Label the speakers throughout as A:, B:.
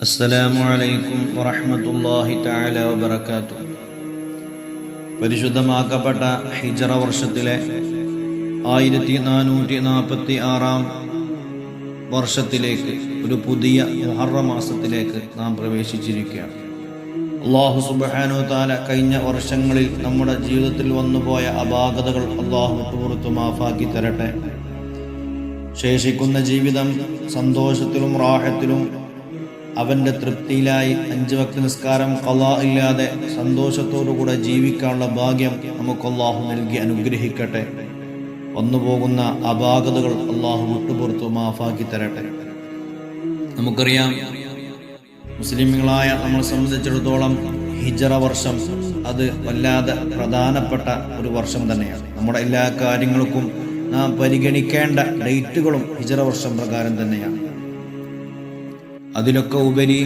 A: അസ്സലാമു അലൈക്കും വറഹ്മത്തുള്ളാഹി തആല വബറകാതുഹു. പരിശുദ്ധമാക്കപ്പെട്ട ഹിജറ വർഷത്തിലെ ആയിരത്തി നാനൂറ്റി നാൽപ്പത്തി ആറാം വർഷത്തിലേക്ക് ഒരു പുതിയ മുഹറ മാസത്തിലേക്ക് നാം പ്രവേശിച്ചിരിക്കുകയാണ്. അള്ളാഹു സുബാനു താല കഴിഞ്ഞ വർഷങ്ങളിൽ നമ്മുടെ ജീവിതത്തിൽ വന്നുപോയ അപാകതകൾ അള്ളാഹു പുറത്തു മാഫാക്കി തരട്ടെ. ശേഷിക്കുന്ന ജീവിതം സന്തോഷത്തിലും റാഹത്തിലും അവന്റെ തൃപ്തിയിലായി അഞ്ച് വക്ത നിസ്കാരം കലാ ഇല്ലാതെ സന്തോഷത്തോടുകൂടെ ജീവിക്കാനുള്ള ഭാഗ്യം നമുക്ക് അള്ളാഹു നൽകി അനുഗ്രഹിക്കട്ടെ. വന്നുപോകുന്ന അപാകതകൾ അള്ളാഹു വിട്ടുപുറത്തു മാഫാക്കി തരട്ടെ. നമുക്കറിയാം മുസ്ലിമുകളായ നമ്മളെ സംബന്ധിച്ചിടത്തോളം ഹിജറ വർഷം അത് വല്ലാതെ പ്രധാനപ്പെട്ട ഒരു വർഷം തന്നെയാണ്. നമ്മുടെ എല്ലാ കാര്യങ്ങൾക്കും നാം പരിഗണിക്കേണ്ട ഡേറ്റുകളും ഹിജറ വർഷം പ്രകാരം തന്നെയാണ്. അതിലൊക്കെ ഉപരി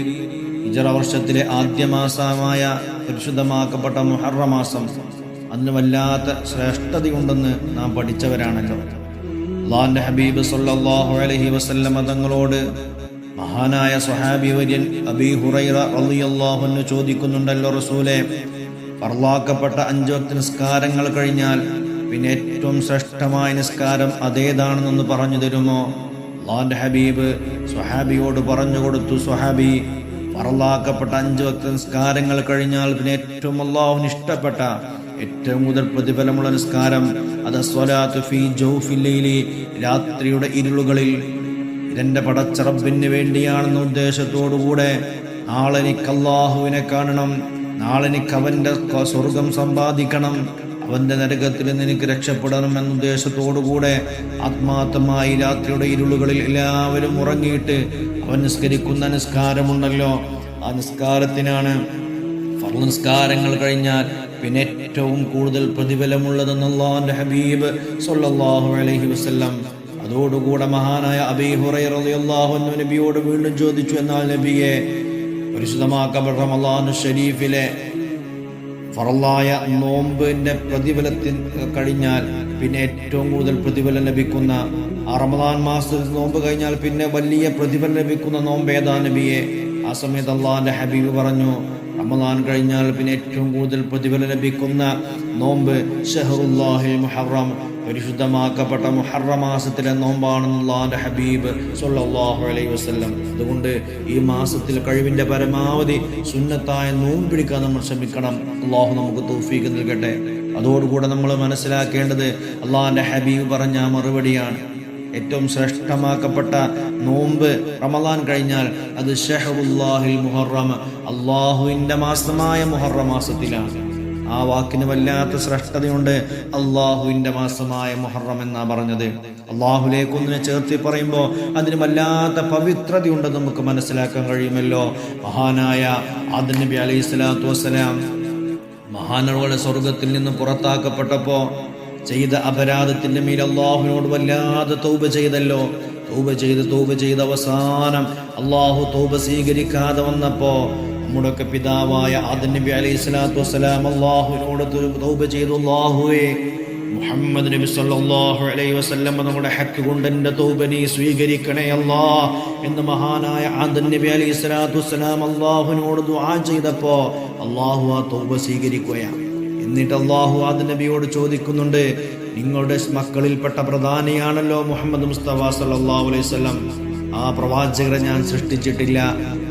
A: ഹിജറ വർഷത്തിലെ ആദ്യ മാസമായ പരിശുദ്ധമാക്കപ്പെട്ട മുഹറ മാസം അതിന് വല്ലാത്ത ശ്രേഷ്ഠതയുണ്ടെന്ന് നാം പഠിച്ചവരാണല്ലോ. അള്ളാന്റെ ഹബീബ് സല്ലാഹു അലഹി വസല്ലമ തങ്ങളോട് മഹാനായ സ്വഹാബി വര്യൻ അബി ഹുറൈറ അൻഹു ചോദിക്കുന്നുണ്ടല്ലോ റസൂലെ ഫർലാക്കപ്പെട്ട അഞ്ചു നിസ്കാരങ്ങൾ കഴിഞ്ഞാൽ പിന്നെ ഏറ്റവും ശ്രേഷ്ഠമായ നിസ്കാരം അതേതാണെന്നൊന്ന് പറഞ്ഞു തരുമോ? അള്ളാന്റെ ഹബീബ് സുഹാബിയോട് പറഞ്ഞു കൊടുത്തു സുഹാബി പറലാക്കപ്പെട്ട അഞ്ച് വക്ത നിസ്കാരങ്ങൾ കഴിഞ്ഞാൽ പിന്നെ ഏറ്റവും അള്ളാഹുന് ഇഷ്ടപ്പെട്ട ഏറ്റവും കൂടുതൽ പ്രതിഫലമുള്ള നിസ്കാരം അത് ഫീ രാത്രിയുടെ ഇരുളുകളിൽ. ഇതെന്റെ പടച്ചറബിന് വേണ്ടിയാണെന്ന ഉദ്ദേശത്തോടുകൂടെ നാളെ എനിക്ക് അള്ളാഹുവിനെ കാണണം നാളെനിക്ക് അവന്റെ സ്വർഗം സമ്പാദിക്കണം. അവന്റെ നരകത്തിൽ നിനക്ക് എനിക്ക് രക്ഷപ്പെടണം എന്ന ഉദ്ദേശത്തോടുകൂടെ ആത്മാർത്ഥമായി രാത്രിയുടെ ഇരുളുകളിൽ എല്ലാവരും ഉറങ്ങിയിട്ട് അവൻ നിസ്കരിക്കുന്ന നിസ്കാരമുണ്ടല്ലോ. ആ നിസ്കാരത്തിനാണ് നിസ്കാരങ്ങൾ കഴിഞ്ഞാൽ പിന്നെ ഏറ്റവും കൂടുതൽ പ്രതിഫലമുള്ളതെന്ന് അള്ളാഹുന്റെ ഹബീബ് സൊല്ലാഹു അലഹി വസല്ലം. അതോടുകൂടെ മഹാനായ അബീ ഹുറൈറ റളിയല്ലാഹു അൻഹു നബിയോട് വീണ്ടും ചോദിച്ചു എന്നാൽ നബിയെ പരിശുദ്ധമാക്കപ്പെട്ട അള്ളാഹു ഷരീഫിലെ ഫറലായ നോമ്പിന്റെ പ്രതിഫലത്തിൽ കഴിഞ്ഞാൽ പിന്നെ ഏറ്റവും കൂടുതൽ പ്രതിഫലം ലഭിക്കുന്ന റമദാൻ മാസത്തിൽ നോമ്പ് കഴിഞ്ഞാൽ പിന്നെ വലിയ പ്രതിഫലം ലഭിക്കുന്ന നോമ്പ് ഏതാ നബിയെ? ആ സമയത്ത് അള്ളാഹിന്റെ ഹബീബ് പറഞ്ഞു റമദാൻ കഴിഞ്ഞാൽ പിന്നെ ഏറ്റവും കൂടുതൽ പ്രതിഫലം ലഭിക്കുന്ന നോമ്പ് ഷെഹറുല്ലാഹി മുഹറം. പരിശുദ്ധമാക്കപ്പെട്ട മുഹറ മാസത്തിലെ നോമ്പാണെന്നുള്ളാന്റെ ഹബീബ് സൊല്ലാഹു അലൈഹി വസ്ലം അതുകൊണ്ട് ഈ മാസത്തിൽ കഴിവിന്റെ പരമാവധി സുന്നത്തായ നോമ്പിടിക്കാൻ നമ്മൾ ശ്രമിക്കണം. അള്ളാഹു നമുക്ക് തോഫീക്ക് നൽകട്ടെ. അതോടുകൂടെ നമ്മൾ മനസ്സിലാക്കേണ്ടത് അള്ളാഹിന്റെ ഹബീബ് പറഞ്ഞ മറുപടിയാണ്. ഏറ്റവും ശ്രേഷ്ഠമാക്കപ്പെട്ട നോമ്പ് റമദാൻ കഴിഞ്ഞാൽ അത് ഷഹറുല്ലാഹിൽ മുഹറം. അള്ളാഹുവിന്റെ മാസമായ മുഹറ മാസത്തിലാണ്. ആ വാക്കിന് വല്ലാത്ത ശ്രേഷ്ഠതയുണ്ട്. അള്ളാഹുവിന്റെ മാസമായ മുഹറം എന്നാ പറഞ്ഞത്. അള്ളാഹുലേക്ക് ഒന്നിനെ ചേർത്തി പറയുമ്പോൾ അതിന് വല്ലാത്ത പവിത്രതയുണ്ടെന്ന് നമുക്ക് മനസ്സിലാക്കാൻ കഴിയുമല്ലോ. മഹാനായ ആദൻ നബി അലൈഹി സ്വലാത്തു വസ്സലാം മഹാനകളുടെ സ്വർഗത്തിൽ നിന്ന് പുറത്താക്കപ്പെട്ടപ്പോ ചെയ്ത അപരാധത്തിന്റെ മേൽ അള്ളാഹുവിനോട് വല്ലാതെ തൗബ ചെയ്തല്ലോ. തൗബ ചെയ്ത് തൗബ ചെയ്ത് അവസാനം അള്ളാഹു തൗബ സ്വീകരിക്കാതെ വന്നപ്പോ നമ്മുടെയൊക്കെ പിതാവായ ആദൻ നബി അലൈഹി സ്വലാത്തു വസ്സലാം അള്ളാഹുവിനോട് തൗബ ചെയ്തു. അള്ളാഹുവേ മുഹമ്മദ് നബി സല്ലല്ലാഹു അലൈഹി വസല്ലം നമ്മുടെ ഹക്ക് കൊണ്ട് എന്റെ തൗബ നീ സ്വീകരിക്കണേ അല്ലാ എന്ന് മഹാനായ ആദൻ നബി അലൈഹി സ്വലാത്തു വസ്സലാം അള്ളാഹുവിനോട് ദുആ ചെയ്തപ്പോൾ അള്ളാഹു ആ തൗബ സ്വീകരിക്കുകയാണ്. എന്നിട്ട് അള്ളാഹു ആദൻ നബിയോട് ചോദിക്കുന്നുണ്ട് നിങ്ങളുടെ മക്കളിൽപ്പെട്ട പ്രധാനിയാണല്ലോ മുഹമ്മദ് മുസ്തഫ സല്ലല്ലാഹു അലൈഹി വസല്ലം. ആ പ്രവാചകരെ ഞാൻ സൃഷ്ടിച്ചിട്ടില്ല.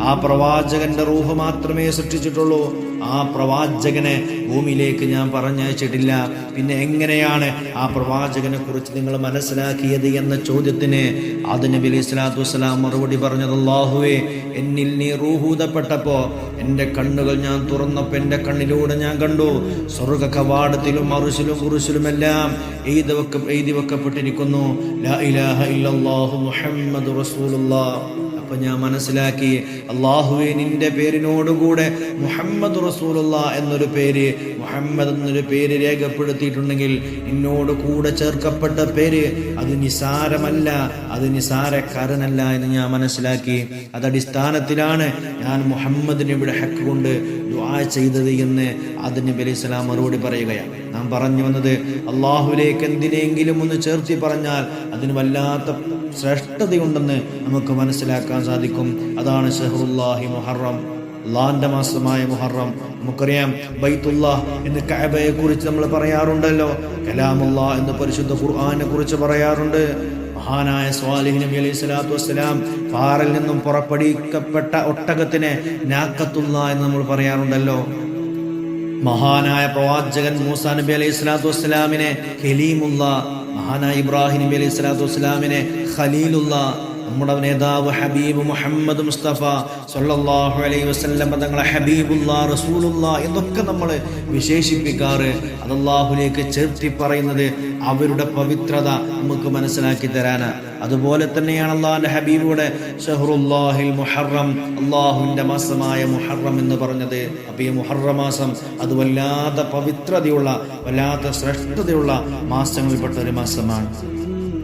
A: ആ പ്രവാചകന്റെ റൂഹ് മാത്രമേ സൃഷ്ടിച്ചിട്ടുള്ളൂ. ആ പ്രവാചകനെ ഭൂമിയിലേക്ക് ഞാൻ പറഞ്ഞയച്ചിട്ടില്ല. പിന്നെ എങ്ങനെയാണ് ആ പ്രവാചകനെ കുറിച്ച് നിങ്ങൾ മനസ്സിലാക്കിയത് എന്ന ചോദ്യത്തിന് അതിന് അലൈഹി സ്വലാത്തു വസ്സലാം മറുപടി പറഞ്ഞത് അള്ളാഹുവേ എന്നിൽ നീ റൂഹൂതപ്പെട്ടപ്പോ എന്റെ കണ്ണുകൾ ഞാൻ തുറന്നപ്പോൾ എന്റെ കണ്ണിലൂടെ ഞാൻ കണ്ടു. സ്വർഗ കവാടത്തിലും മറുശിലും കുറിശിലുമെല്ലാം എഴുതി വെക്കപ്പെട്ടിരിക്കുന്നു. ലാ ഇലാഹ ഇല്ലല്ലാഹു മുഹമ്മദ് റസൂലുള്ളാഹ് അപ്പൊ ഞാൻ മനസ്സിലാക്കി അള്ളാഹുവെ നിന്റെ പേരിനോടുകൂടെ മുഹമ്മദ് റസൂലുള്ള എന്നൊരു പേര് മുഹമ്മദ് എന്നൊരു പേര് രേഖപ്പെടുത്തിയിട്ടുണ്ടെങ്കിൽ നിന്നോട് കൂടെ ചേർക്കപ്പെട്ട പേര് അത് നിസാരമല്ല അത് നിസാരക്കാരനല്ല എന്ന് ഞാൻ മനസ്സിലാക്കി. അതടിസ്ഥാനത്തിലാണ് ഞാൻ മുഹമ്മദിന് ഇവിടെ ഹക്ക് കൊണ്ട് ദുആ ചെയ്തത് എന്ന് അതിന് ബലി ഇസ്ലാം മറുപടി പറയുകയാണ്. നാം പറഞ്ഞു വന്നത് അള്ളാഹുലേക്ക് എന്തിനെങ്കിലും ഒന്ന് ചേർത്തി പറഞ്ഞാൽ അതിന് വല്ലാത്ത ശ്രേഷ്ഠതയുണ്ടെന്ന് നമുക്ക് മനസ്സിലാക്കാൻ സാധിക്കും. അതാണ് ഷഹറുല്ലാഹി മുഹറം. അള്ളാന്റെ മാസമായ മുഹറം. നമുക്കറിയാം ബൈത്തുല്ലാ എന്ന് കാബയെ കുറിച്ച് നമ്മൾ പറയാറുണ്ടല്ലോ. കലാമുല്ലാ എന്ന് പരിശുദ്ധ ഖുർആാനെ കുറിച്ച് പറയാറുണ്ട്. മഹാനായ സ്വാലിഹ് നബി അലൈഹി സ്വലാത്തു വസ്സലാം പാറിൽ നിന്നും പുറപ്പെടുവിക്കപ്പെട്ട ഒട്ടകത്തിനെ നാക്കത്തുള്ള എന്ന് നമ്മൾ പറയാറുണ്ടല്ലോ. മഹാനായ പ്രവാചകൻ മൂസാ നബി അലൈഹി സ്വലാത്തു വസ്സലാമിനെ ഖലീമുള്ള മഹാനായ ഇബ്രാഹിം നബി അലൈഹി സ്വലാത്തു വസ്സലാമിനെ ഖലീലുള്ള നമ്മുടെ നേതാവ് ഹബീബ് മുഹമ്മദ് മുസ്തഫ സല്ലല്ലാഹു അലൈഹി വസല്ലം തങ്ങളെ ഹബീബുള്ള റസൂലുള്ള എന്നൊക്കെ നമ്മൾ വിശേഷിപ്പിക്കാറ്. അതല്ലാഹുലേക്ക് ചേർത്തി പറയുന്നത് അവരുടെ പവിത്രത നമുക്ക് മനസ്സിലാക്കി തരാന്. അതുപോലെ തന്നെയാണ് അള്ളാഹിന്റെ ഹബീബുടെ ഷഹറുല്ലാഹിൽ മുഹറം അള്ളാഹുവിന്റെ മാസമായ മുഹറം എന്ന് പറഞ്ഞത്. അപ്പൊ ഈ മുഹറം മാസം അത് വല്ലാത്ത പവിത്രതയുള്ള വല്ലാത്ത ശ്രേഷ്ഠതയുള്ള മാസങ്ങളിൽപ്പെട്ട ഒരു മാസമാണ്.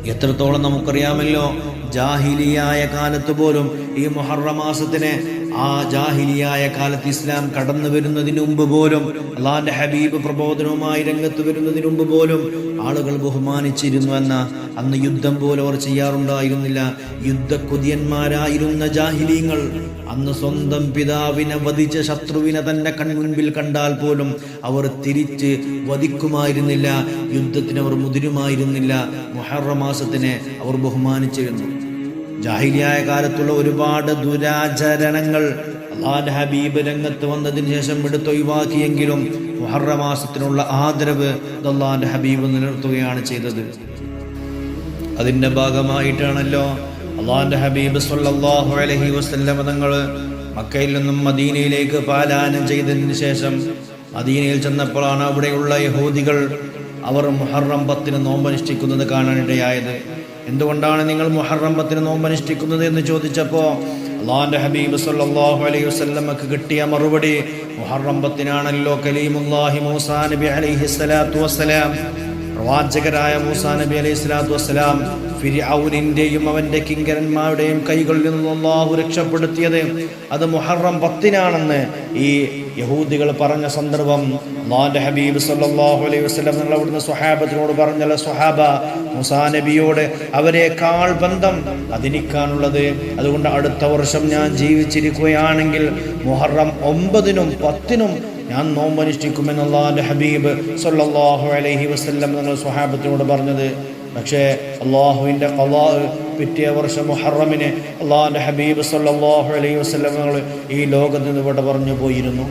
A: എത്രത്തോളം നമുക്കറിയാമല്ലോ? ജാഹിലിയായ കാലത്ത് പോലും ഈ മുഹറം മാസത്തിനെ ആ ജാഹിലിയായ കാലത്ത് ഇസ്ലാം കടന്നു വരുന്നതിന് മുമ്പ് പോലും അള്ളാന്റെ ഹബീബ് പ്രബോധനവുമായി രംഗത്ത് വരുന്നതിന് മുമ്പ് പോലും ആളുകൾ ബഹുമാനിച്ചിരുന്നു എന്ന അന്ന് യുദ്ധം പോലും അവർ ചെയ്യാറുണ്ടായിരുന്നില്ല. യുദ്ധക്കുതിയന്മാരായിരുന്ന ജാഹിലീങ്ങൾ അന്ന് സ്വന്തം പിതാവിനെ വധിച്ച ശത്രുവിനെ തന്നെ കൺമുൻപിൽ കണ്ടാൽ പോലും അവർ തിരിച്ച് വധിക്കുമായിരുന്നില്ല. യുദ്ധത്തിന് അവർ മുതിരുമായിരുന്നില്ല. മൊഹറ മാസത്തിനെ അവർ ബഹുമാനിച്ചിരുന്നു. ജാഹിലിയായ കാലത്തുള്ള ഒരുപാട് ദുരാചരണങ്ങൾ അള്ളാഹ് ഹബീബ് രംഗത്ത് വന്നതിന് ശേഷം എടുത്തൊഴിവാക്കിയെങ്കിലും മുഹറ മാസത്തിനുള്ള ആദരവ് അള്ളാൻ ഹബീബ് നിലനിർത്തുകയാണ് ചെയ്തത്. അതിന്റെ ഭാഗമായിട്ടാണല്ലോ അള്ളാന്റെ ഹബീബ് സല്ലാഹു അലൈഹി വസല്ലം തങ്ങൾ മക്കയിൽ നിന്നും മദീനയിലേക്ക് പാലായനം ചെയ്തതിന് ശേഷം മദീനയിൽ ചെന്നപ്പോഴാണ് അവിടെയുള്ള യഹൂദികൾ അവർ മുഹറം പത്തിന് നോമ്പനുഷ്ഠിക്കുന്നത് കാണാനിടയായത്. എന്തുകൊണ്ടാണ് നിങ്ങൾ മുഹറം പത്തിന് നോമ്പനുഷ്ഠിക്കുന്നത് എന്ന് ചോദിച്ചപ്പോൾ അള്ളാഹാന്റെ ഹബീബ് സല്ലല്ലാഹു അലൈഹി വസ്ലമക്ക് കിട്ടിയ മറുപടി മുഹറം പത്തിനാണല്ലോ കലീമുല്ലാഹി മൂസാ നബി അലൈഹി സ്വലാത്തു വസ്സലാം. പ്രവാചകരായ മൂസാ നബി അലൈഹി സ്വലാത്തു വസ്സലാം ഫിർഔനിന്റെയും അവന്റെ കിങ്കരന്മാരുടെയും കൈകളിൽ നിന്നും അള്ളാഹു രക്ഷപ്പെടുത്തിയത് അത് മുഹറം പത്തിനാണെന്ന് ഈ യഹൂദികൾ പറഞ്ഞ സന്ദർഭം അള്ളാന്റെ ഹബീബ് സല്ലാഹു അലൈഹി വസ്ലം നിങ്ങൾ അവിടുന്ന് സ്വഹാബത്തിനോട് പറഞ്ഞല്ല സ്വഹാബ മുസാ നബിയോട് അവരെക്കാൾ ബന്ധം അതിനിക്കാനുള്ളത്. അതുകൊണ്ട് അടുത്ത വർഷം ഞാൻ ജീവിച്ചിരിക്കുകയാണെങ്കിൽ മുഹറം ഒമ്പതിനും പത്തിനും ഞാൻ നോമ്പനുഷ്ഠിക്കുമെന്നുള്ള എന്റെ ഹബീബ് സല്ലാഹു അലൈഹി വസല്ലം നിങ്ങൾ സ്വഹാബത്തിനോട് പറഞ്ഞത്. പക്ഷേ അള്ളാഹുവിന്റെ കലാ പിറ്റേ വർഷം മുഹറമിന് അള്ളാഹിന്റെ ഹബീബ് സല്ലാഹു അലൈഹി വസല്ലം ഈ ലോകത്ത് നിന്ന് ഇവിടെ പറഞ്ഞു പോയിരുന്നു.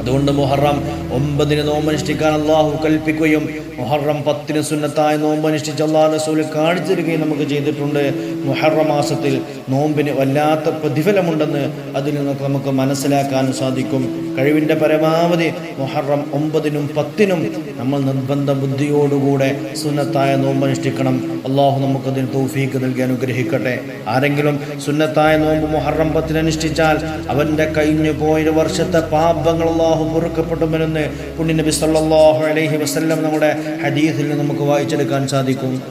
A: അതുകൊണ്ട് മുഹറം ഒമ്പതിന് നോമ്പനുഷ്ഠിക്കാൻ അള്ളാഹു കൽപ്പിക്കുകയും മുഹറം പത്തിന് സുന്നത്തായ നോമ്പനുഷ്ഠിച്ച് അള്ളാഹു റസൂൽ കാണിച്ചു തരികയും നമുക്ക് ചെയ്തിട്ടുണ്ട്. മുഹറം മാസത്തിൽ നോമ്പിന് വല്ലാത്ത പ്രതിഫലമുണ്ടെന്ന് അതിൽ നിന്നൊക്കെ നമുക്ക് മനസ്സിലാക്കാൻ സാധിക്കും. കഴിവിന്റെ പരമാവധി മുഹറം ഒമ്പതിനും പത്തിനും നമ്മൾ നിർബന്ധ ബുദ്ധിയോടുകൂടെ സുന്നത്തായ നോമ്പനുഷ്ഠിക്കണം. അള്ളാഹു നമുക്കതിന് തൗഫീക്ക് നൽകി അനുഗ്രഹിക്കട്ടെ. ആരെങ്കിലും സുന്നത്തായ നോമ്പ് മുഹറം പത്തിന് അനുഷ്ഠിച്ചാൽ അവന്റെ കഴിഞ്ഞു പോയൊരു വർഷത്തെ പാപങ്ങൾ പൊറുക്കപ്പെടുമെന്ന് പുണ്യ നബി സല്ലാഹു അലൈഹി വസ്ല്ലം നമ്മുടെ ഹദീസിൽ നിന്ന് നമുക്ക് വായിച്ചെടുക്കാൻ സാധിക്കും.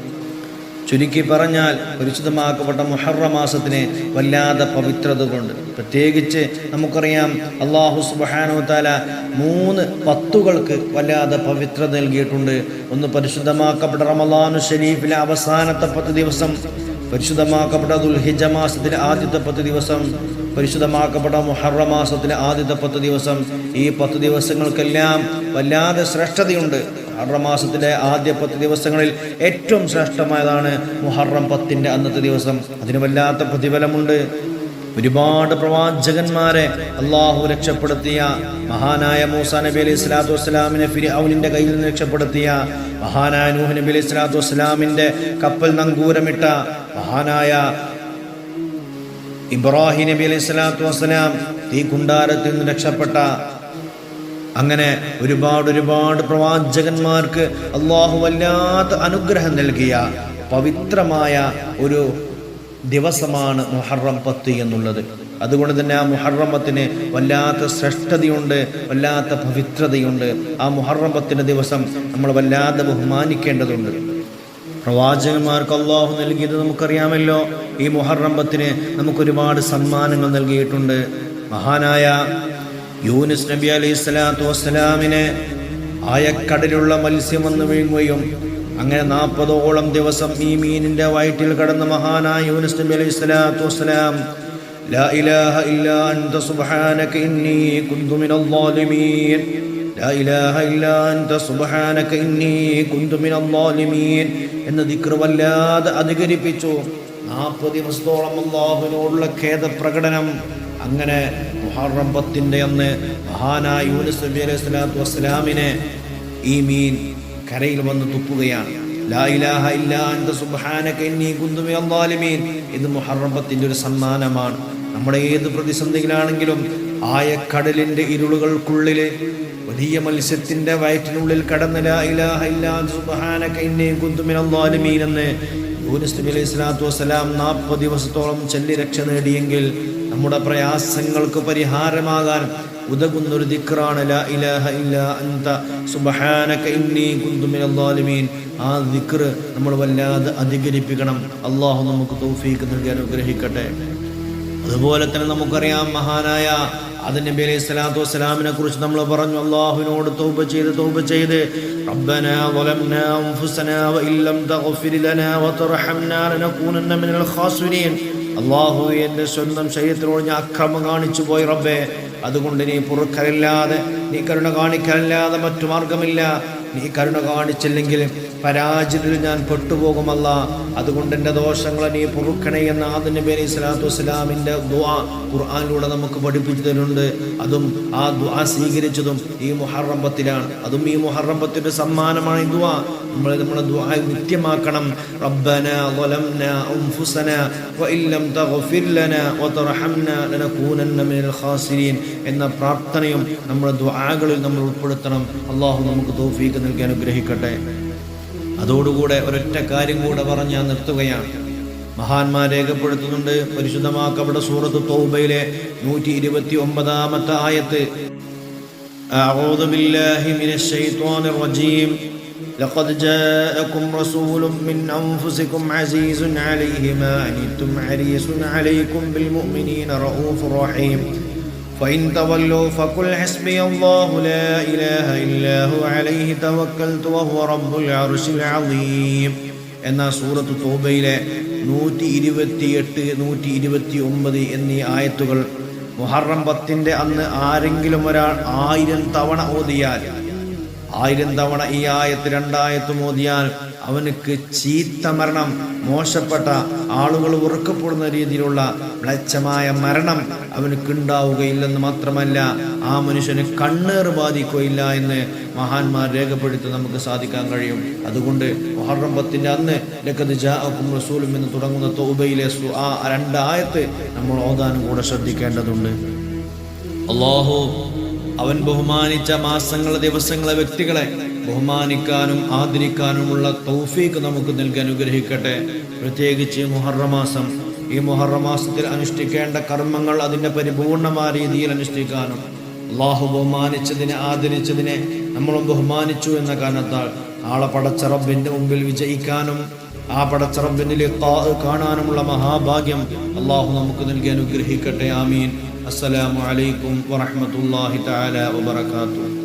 A: ചുരുക്കി പറഞ്ഞാൽ പരിശുദ്ധമാക്കപ്പെട്ട മുഹറ മാസത്തിന് വല്ലാതെ പവിത്രത കൊണ്ട് പ്രത്യേകിച്ച് നമുക്കറിയാം അള്ളാഹു സുബാനോ താല മൂന്ന് പത്തുകൾക്ക് വല്ലാതെ പവിത്രത നൽകിയിട്ടുണ്ട്. ഒന്ന് പരിശുദ്ധമാക്കപ്പെട്ട റമദാനു ഷരീഫിലെ അവസാനത്തെ പത്ത് ദിവസം പരിശുദ്ധമാക്കപ്പെട്ട ദുൽഹിജ മാസത്തിലെ ആദ്യത്തെ പത്ത് ദിവസം പരിശുദ്ധമാക്കപ്പെട്ട മുഹറ മാസത്തിലെ ആദ്യത്തെ പത്ത് ദിവസം ഈ പത്ത് ദിവസങ്ങൾക്കെല്ലാം വല്ലാതെ ശ്രേഷ്ഠതയുണ്ട്. മുഹറം മാസത്തിലെ ആദ്യ പത്ത് ദിവസങ്ങളിൽ ഏറ്റവും ശ്രേഷ്ഠമായതാണ് മുഹറം പത്തിന്റെ അന്നത്തെ ദിവസം. അതിന് വല്ലാത്ത പ്രതിഫലമുണ്ട്. ഒരുപാട് പ്രവാചകന്മാരെ അള്ളാഹു രക്ഷപ്പെടുത്തിയ മഹാനായ മൂസ നബി അലൈഹി സ്വലാത്തു വസ്സലാമിനെ ഫിരിഔനിന്റെ കയ്യിൽ നിന്ന് രക്ഷപ്പെടുത്തിയ മഹാനായ നൂഹ് നബി അലൈഹി സ്വലാത്തു വസ്സലാമിന്റെ കപ്പൽ നങ്കൂരമിട്ട മഹാനായ ഇബ്രാഹിം നബി അലൈഹി സ്വലാത്തു വസ്സലാം തീ കുണ്ടാരത്തിൽ നിന്ന് രക്ഷപ്പെട്ട അങ്ങനെ ഒരുപാട് ഒരുപാട് പ്രവാചകന്മാർക്ക് അള്ളാഹു വല്ലാത്ത അനുഗ്രഹം നൽകിയ പവിത്രമായ ഒരു ദിവസമാണ് മുഹറം പത്ത് എന്നുള്ളത്. അതുകൊണ്ട് തന്നെ ആ മുഹറമത്തിന് വല്ലാത്ത ശ്രേഷ്ഠതയുണ്ട് വല്ലാത്ത പവിത്രതയുണ്ട്. ആ മുഹറമത്തിന്റെ ദിവസം നമ്മൾ വല്ലാതെ ബഹുമാനിക്കേണ്ടതുണ്ട്. പ്രവാചകന്മാർക്ക് അള്ളാഹു നൽകിയത് നമുക്കറിയാമല്ലോ. ഈ മുഹറം പത്തിന് നമുക്കൊരുപാട് സമ്മാനങ്ങൾ നൽകിയിട്ടുണ്ട്. മഹാനായ യൂനിസ് നബി അലൈഹി സ്വലാത്തു വസ്സലാമിനെ ആയക്കടലുള്ള മത്സ്യം വന്ന് വീഴുകയും അങ്ങനെ നാൽപ്പതോളം ദിവസം ഈ മീനിന്റെ വയറ്റിൽ കടന്ന മഹാനായ യൂനിസ് നബി അലൈഹി സ്വലാത്തു വസ്സലാം ലാ ഇലാഹ ഇല്ലാ അൻത സുബ്ഹാനക ഇന്നി കുന്തു ളാലിമീൻ ലാ ഇലാഹ ഇല്ലാ അൻത സുബ്ഹാനക ഇന്നി കുന്തു മിനൽ ളാലിമീൻ എന്ന ദിക്ർ വല്ലാതെ അധികരിപ്പിച്ചു. നാൽപ്പത് ദിവസത്തോളം അള്ളാഹുവിനോടുള്ള ഖേദപ്രകടനം അങ്ങനെ മുഹറം പത്തിന്റെ അന്ന് മഹാനായ യൂനുസ് നബി അലൈഹി സ്വലാത്തു വസ്സലാമിനെ ഈ മീൻ കരയിൽ വന്ന് തുപ്പുകയാണ്. ഇത് മുഹറം പത്തിന്റെ ഒരു സമ്മാനമാണ്. നമ്മുടെ ഏത് പ്രതിസന്ധിയിലാണെങ്കിലും ആയക്കടലിന്റെ ഇരുളുകൾക്കുള്ളിലെ വലിയ മത്സ്യത്തിന്റെ വയറ്റിനുള്ളിൽ കടന്നിലെന്ന് യൂനുസ് നബി അലൈഹി വസ്സലാം നാൽപ്പത് ദിവസത്തോളം ചൊല്ലി രക്ഷ നേടിയെങ്കിൽ നമ്മുടെ പ്രയാസങ്ങൾക്ക് പരിഹാരമാകാൻ ഉതകുന്നൊരു ദിക്റാണ് ലാ ഇലാഹ ഇല്ലാ അൻത സുബ്ഹാനക ഇന്നി കുന്തു മിനൽ ആ ദിക്ർ നമ്മൾ വല്ലാതെ അധികരിപ്പിക്കണം. അള്ളാഹു നമുക്ക് തൗഫീക്ക് നൽകി അനുഗ്രഹിക്കട്ടെ. അതുപോലെ തന്നെ നമുക്കറിയാം മഹാനായ അത് നബി അലൈഹി സ്വലാത്തു വസ്സലാമിനെ കുറിച്ച് നമ്മൾ പറഞ്ഞു അള്ളാഹുവിനോട് തൗബ ചെയ്ത് തൗബ ചെയ്ത് ربنا ظلمنا أنفسنا وإن لم تغفر لنا وترحمنا لنكونن من الخاسرين അള്ളാഹു എൻ്റെ സ്വന്തം ശരീരത്തിനോട് ഞാൻ അക്രമം കാണിച്ചു പോയി റബ്ബേ അതുകൊണ്ട് നീ പൊറുക്കലില്ലാതെ നീ കരുണ കാണിക്കലില്ലാതെ മറ്റു മാർഗമില്ല നീ കരുണ കാണിച്ചില്ലെങ്കിൽ പരാജിതരിൽ ഞാൻ പെട്ടുപോകുമല്ല അതുകൊണ്ട് എൻ്റെ ദോഷങ്ങളെ നീ പൊറുക്കണേ എന്ന ആദം നബി അലൈഹി സ്വലാത്തു വസ്സലാമിൻ്റെ ദുആ ഖുർആനിലൂടെ നമുക്ക് പഠിപ്പിച്ചു തരുന്നുണ്ട് അതും ആ ദുആ സ്വീകരിച്ചതും ഈ മുഹറം പത്തിലാണ് അതും ഈ മുഹറം പത്തിൻ്റെ സമ്മാനമാണ് ഈ ദുആ നമ്മൾ നമ്മുടെ ദുആ നിത്യമാക്കണം റബ്ബന ظلمنا أنفسنا وإن لم تغفر لنا وترحمنا لنكونن من الخاسرين എന്ന പ്രാർത്ഥനയും നമ്മുടെ ദുആകളിൽ നമ്മൾ ഉൾപ്പെടുത്തണം അള്ളാഹു നമുക്ക് തൗഫീക്ക് നൽകി അനുഗ്രഹിക്കട്ടെ അതോടുകൂടെ ഒരൊറ്റ കാര്യം കൂടെ പറഞ്ഞ് ഞാൻ നിർത്തുകയാണ് മഹാന്മാർ രേഖപ്പെടുത്തുന്നുണ്ട് പരിശുദ്ധമാക്കപ്പെട്ട സൂറത്ത് തൗബയിലെ നൂറ്റി ഇരുപത്തി ഒമ്പതാമത്തെ ആയത്ത് أعوذ بالله من الشيطان الرجيم لقد جاءكم رسول من أنفسكم عزيز عليه ما عنتم حريص عليكم بالمؤمنين رؤوف رحيم فإن تولوا فقل حسبي الله لا إله إلا هو عليه توكلت وهو رب العرش العظيم എന്ന സൂറത്ത് തോബയിലെ നൂറ്റി ഇരുപത്തിയെട്ട് നൂറ്റി ഇരുപത്തി ഒമ്പത് എന്നീ ആയത്തുകൾ മുഹറം പത്തിൻ്റെ അന്ന് ആരെങ്കിലും ഒരാൾ ആയിരം തവണ ഓതിയാൽ ആയിരം തവണ ഈ ആയത്ത് രണ്ടായത്തും ഓതിയാൽ അവനക്ക് ചീത്ത മരണം മോശപ്പെട്ട ആളുകൾ ഉറക്കപ്പെടുന്ന രീതിയിലുള്ള മ്ലച്ഛമായ മരണം അവനക്ക് ഉണ്ടാവുകയില്ലെന്ന് മാത്രമല്ല ആ മനുഷ്യന് കണ്ണേർ ബാധിക്കുകയില്ല എന്ന് മഹാന്മാർ രേഖപ്പെടുത്തി നമുക്ക് സാധിക്കാൻ കഴിയും. അതുകൊണ്ട് മുഹറം അന്ന് ലക്കത് ജാഅക്കും റസൂലും എന്ന് തുടങ്ങുന്ന തോബയിലെ ആ രണ്ടായത്ത് നമ്മൾ ഓതാനും കൂടെ ശ്രദ്ധിക്കേണ്ടതുണ്ട്. അള്ളാഹു അവൻ ബഹുമാനിച്ച മാസങ്ങളെ ദിവസങ്ങളെ വ്യക്തികളെ ബഹുമാനിക്കാനും ആദരിക്കാനുമുള്ള തൗഫീക്ക് നമുക്ക് നൽകി അനുഗ്രഹിക്കട്ടെ. പ്രത്യേകിച്ച് മുഹറമാസം ഈ മുഹറമാസത്തിൽ അനുഷ്ഠിക്കേണ്ട കർമ്മങ്ങൾ അതിന്റെ പരിപൂർണമായ രീതിയിൽ അനുഷ്ഠിക്കാനും അള്ളാഹു ബഹുമാനിച്ചതിനെ ആദരിച്ചതിനെ നമ്മളും ബഹുമാനിച്ചു എന്ന കാരണത്താൽ നാളെ പടച്ചറബിന്റെ മുമ്പിൽ വിജയിക്കാനും ആ പടച്ചറബിന്റെ കാണാനുമുള്ള മഹാഭാഗ്യം അള്ളാഹു നമുക്ക് നൽകി അനുഗ്രഹിക്കട്ടെ. ആമീൻ. അസ്സലാമു അലൈക്കും വറഹ്മത്തുള്ളാഹി തആല വബറകാതുഹു.